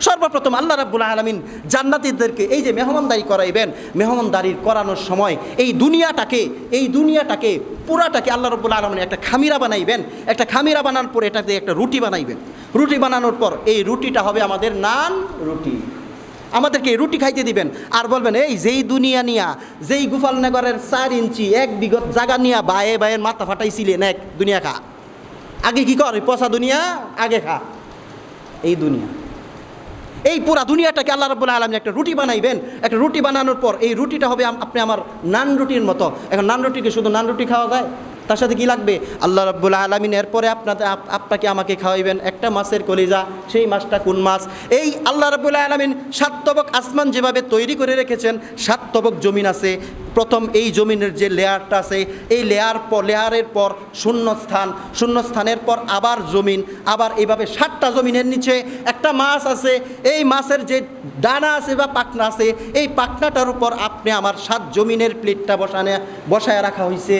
সর্বপ্রথম আল্লাহ রাব্বুল আলমিন জান্নাতিদেরকে এই যে মেহমানদারি করাইবেন মেহমানদারি করানোর সময় এই দুনিয়াটাকে এই দুনিয়াটাকে, পুরাটাকে আল্লাহ রব্বুল আলমিন একটা খামিরা বানাইবেন। একটা খামিরা বানানোর পর এটাতে একটা রুটি বানাইবেন। রুটি বানানোর পর এই রুটিটা হবে আমাদের নান রুটি। আমাদেরকে রুটি খাইতে দিবেন। আর বলবেন, এই যেই দুনিয়া নিয়া, যেই গোপালনগরের চার ইঞ্চি এক বিগত জায়গা নিয়া বায়ে বায়ের মাথা ফাটাইছিলেন এক দুনিয়া খা। আগে কি কর পচা দুনিয়া, আগে খা। এই দুনিয়া। এই পুরা দুনিয়াটাকে আল্লাহ রব্বুল আলমী একটা রুটি বানাইবেন। একটা রুটি বানানোর পর এই রুটিটা হবে আপনি আমার নান রুটির মতো। এখন নান রুটিকে শুধু নান রুটি খাওয়া যায়? তার সাথে কি লাগবে? আল্লাহ রব্বুল আলমিন এরপরে আপনাদের আপনাকে আমাকে খাওয়াইবেন একটা মাছের কলিজা, সেই মাছটা কোন মাছ? এই আল্লাহ রব্বুল আলমিন সাতবক আসমান যেভাবে তৈরি করে রেখেছেন সাতবক জমিন আছে। প্রথম এই জমিনের যে লেয়ারটা আছে, এই লেয়ার পর লেয়ারের পর শূন্যস্থান, শূন্যস্থানের পর আবার জমিন, আবার এইভাবে সাতটা জমিনের নিচে একটা মাছ আছে। এই মাছের যে ডানা আছে বা পাকনা আছে, এই পাখনাটার উপর আপনি আমার সাত জমিনের প্লেটটা বসানে, বসায় রাখা হয়েছে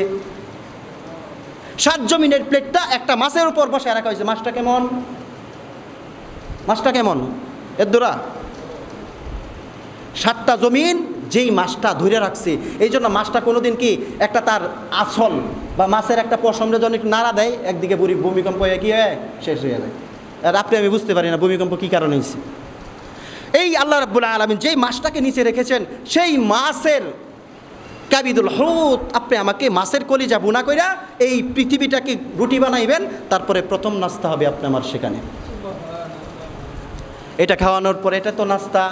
সাত জমিনের প্লেটটা একটা মাছের উপর বসে। রাখা হয়েছে, মাছটা কেমন? মাছটা কেমন? এদুরা সাতটা জমিন যেই মাছটা ধরে রাখছে, এই জন্য মাছটা কোনোদিন কি একটা তার আসল বা মাছের একটা পশমরে জন্য একটু নাড়া দেয়, একদিকে বুড়ি ভূমিকম্প হয়ে কি হয়? শেষ হয়ে যায়। আর আপনি আমি বুঝতে পারি না ভূমিকম্প কী কারণে হয়েছে। এই আল্লাহ রাব্বুল আলমিন যেই মাছটাকে নিচে রেখেছেন, সেই মাছের কাবিদুল হুত আপনি আমাকে মাছের কলিজা বুনা কইরা এই পৃথিবীটাকে রুটি বানাইবেন, তারপরে প্রথম নাস্তা হবে আপনি আমার সেখানে। এটা খাওয়ানোর পরে এটা তো নাস্তা,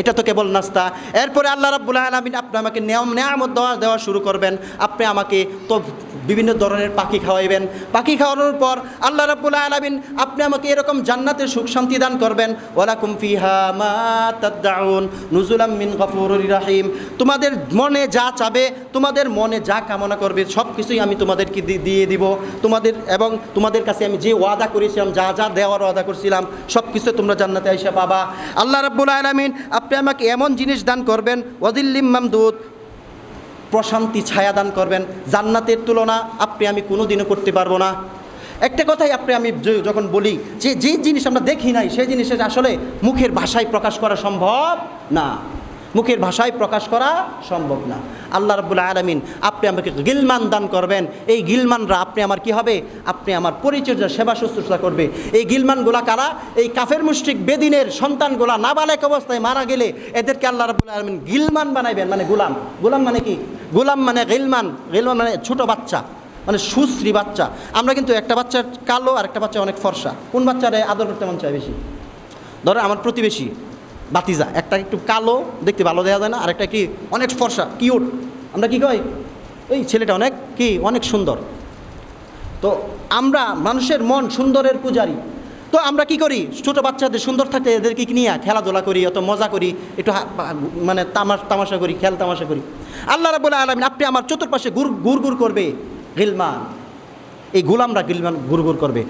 এটা তো কেবল নাস্তা। এরপরে আল্লাহ রাব্বুল আলমিন আপনি আমাকে নিয়ম নেয়ামত দেওয়া দেওয়া শুরু করবেন। আপনি আমাকে তো বিভিন্ন ধরনের পাখি খাওয়াইবেন। পাখি খাওয়ানোর পর আল্লাহ রাব্বুল আলমিন আপনি আমাকে এরকম জান্নাতের সুখ শান্তি দান করবেন। ওয়ালাকুম ফিহা মা তাদদাউন নুজুলাম মিন গফুরুর রাহিম। তোমাদের মনে যা চাবে, তোমাদের মনে যা কামনা করবে সব কিছুই আমি তোমাদেরকে দিয়ে দিব। তোমাদের এবং তোমাদের কাছে আমি যে ওয়াদা করেছিলাম, যা যা দেওয়ার ওয়াদা করছিলাম সব কিছু তোমরা জান্নাতে আইসা পাবা। আল্লাহ রাব্বুল আলামিন আপনি আমাকে এমন জিনিস দান করবেন ওয়াদিল্লিম মামদুদ প্রশান্তি ছায়া দান করবেন। জান্নাতের তুলনা আপনি আমি কোনো দিনও করতে পারব না। একটা কথাই আপনি আমি যখন বলি যে যে জিনিস আমরা দেখি নাই, সেই জিনিসের আসলে মুখের ভাষায় প্রকাশ করা সম্ভব না। মুখের ভাষায় প্রকাশ করা সম্ভব না। আল্লাহ রাব্বুল আলমিন আপনি আমাকে গিলমান দান করবেন। এই গিলমানরা আপনি আমার কি হবে? আপনি আমার পরিচর্যা, সেবা শুশ্রূষা করবে। এই গিলমানগুলা কারা? এই কাফের মুষ্টিক বেদিনের সন্তানগুলা নাবালেক অবস্থায় মারা গেলে এদেরকে আল্লাহ রাব্বুল আলমিন গিলমান বানাইবেন মানে গোলাম। গোলাম মানে কি? গোলাম মানে গিলমান গিলমান মানে ছোট বাচ্চা মানে সুশ্রী বাচ্চা। আমরা কিন্তু একটা বাচ্চার কালো আর একটা বাচ্চা অনেক ফর্সা। কোন বাচ্চারে আদর করতে মন চায় বেশি? ধরো আমার প্রতিবেশী, বাতিজা, একটা একটু কালো, দেখতে ভালো দেওয়া যায় না আর একটা কি অনেক ফর্সা, কিউট। আমরা কি কই? এই ছেলেটা অনেক কি, অনেক সুন্দর। তো আমরা মানুষের মন সুন্দরের পূজারি। তো আমরা কি করি? ছোটো বাচ্চাদের সুন্দর থাকতে এদেরকে নিয়ে খেলাধুলা করি অত মজা করি? একটু মানে তামাশ তামাশা করি, খেল তামাশা করি। আল্লাহ রাবুল আলমিন, আপনি আমার চতুর্পাশে গুর গুড় গুড় করবে, গিলমান। এই গুলামরা গিলমান গুড় গুড় করবে।